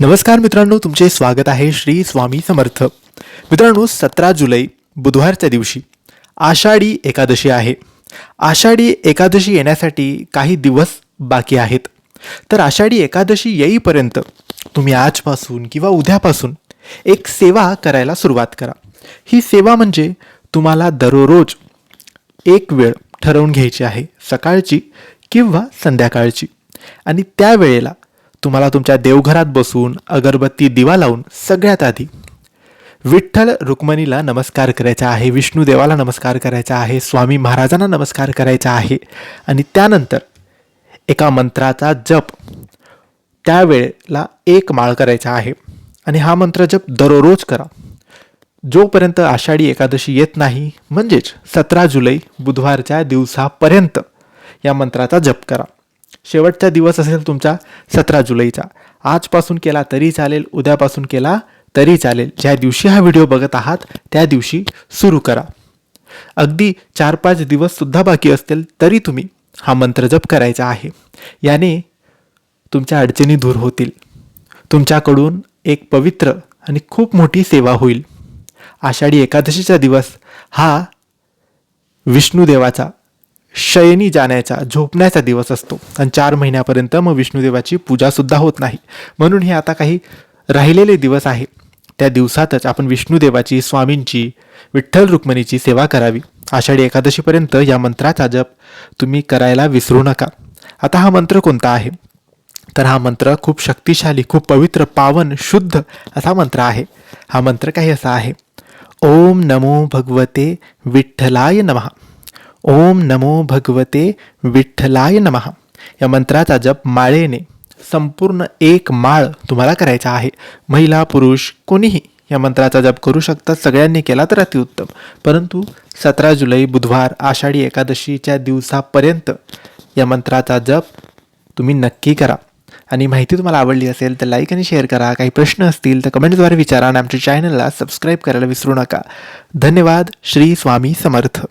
नमस्कार मित्रांनो तुमचे स्वागत आहे श्री स्वामी समर्थ. मित्रांनो सतरा जुलै बुधवारच्या दिवशी आषाढी एकादशी आहे. आषाढी एकादशी येण्यासाठी काही दिवस बाकी आहेत. तर आषाढी एकादशी येईपर्यंत तुम्ही आजपासून किंवा उद्यापासून एक सेवा करायला सुरुवात करा. ही सेवा म्हणजे तुम्हाला दररोज एक वेळ ठरवून घ्यायची आहे सकाळची किंवा संध्याकाळची. आणि त्यावेळेला तुम्हाला तुमच्या देवघरात बसून अगरबत्ती दिवा लावून सगळ्यात आधी विठ्ठल रुक्मणीला नमस्कार करायचा आहे विष्णू देवाला नमस्कार करायचा आहे स्वामी महाराजांना नमस्कार करायचा आहे आणि त्यानंतर एका मंत्राचा जप त्यावेळेला एक माळ करायचा आहे आणि हा मंत्र जप दररोज करा. जोपर्यंत आषाढी एकादशी येत नाही म्हणजेच सतरा जुलै बुधवारच्या दिवसापर्यंत या मंत्राचा जप करा. शेवटचा दिवस असेल तुमचा सतरा जुलैचा. आजपासून केला तरी चालेल उद्यापासून केला तरी चालेल. ज्या दिवशी हा व्हिडिओ बघत आहात त्या दिवशी सुरू करा. अगदी चार पाच दिवससुद्धा बाकी असतील तरी तुम्ही हा मंत्र जप करायचा आहे. याने तुमच्या अडचणी दूर होतील. तुमच्याकडून एक पवित्र आणि खूप मोठी सेवा होईल. आषाढी एकादशीचा दिवस हा विष्णुदेवाचा शयनी जाण्याचा झोपण्याचा दिवस असतो. आणि चार महिन्यापर्यंत मग विष्णुदेवाची पूजासुद्धा होत नाही. म्हणून हे आता काही राहिलेले दिवस आहे त्या दिवसातच आपण विष्णुदेवाची स्वामींची विठ्ठल रुक्मिणीची सेवा करावी. आषाढी एकादशीपर्यंत या मंत्राचा जप तुम्ही करायला विसरू नका. आता हा मंत्र कोणता आहे? तर हा मंत्र खूप शक्तिशाली खूप पवित्र पावन शुद्ध असा मंत्र आहे. हा मंत्र काही असा आहे. ओम नमो भगवते विठ्ठलाय नमः. ओम नमो भगवते विठ्ठलाय नमः. या मंत्राचा जप माळेने संपूर्ण एक माळ तुम्हाला करायचा आहे. महिला पुरुष कोणीही या मंत्राचा जप करू शकतात. सगळ्यांनी केला तर अतिउत्तम. परंतु सतरा जुलै बुधवार आषाढी एकादशीच्या दिवसापर्यंत या मंत्राचा जप तुम्ही नक्की करा. आणि माहिती तुम्हाला आवडली असेल तर लाईक आणि शेअर करा. काही प्रश्न असतील तर कमेंटद्वारे विचारा आणि आमच्या चॅनलला सबस्क्राईब करायला विसरू नका. धन्यवाद. श्री स्वामी समर्थ.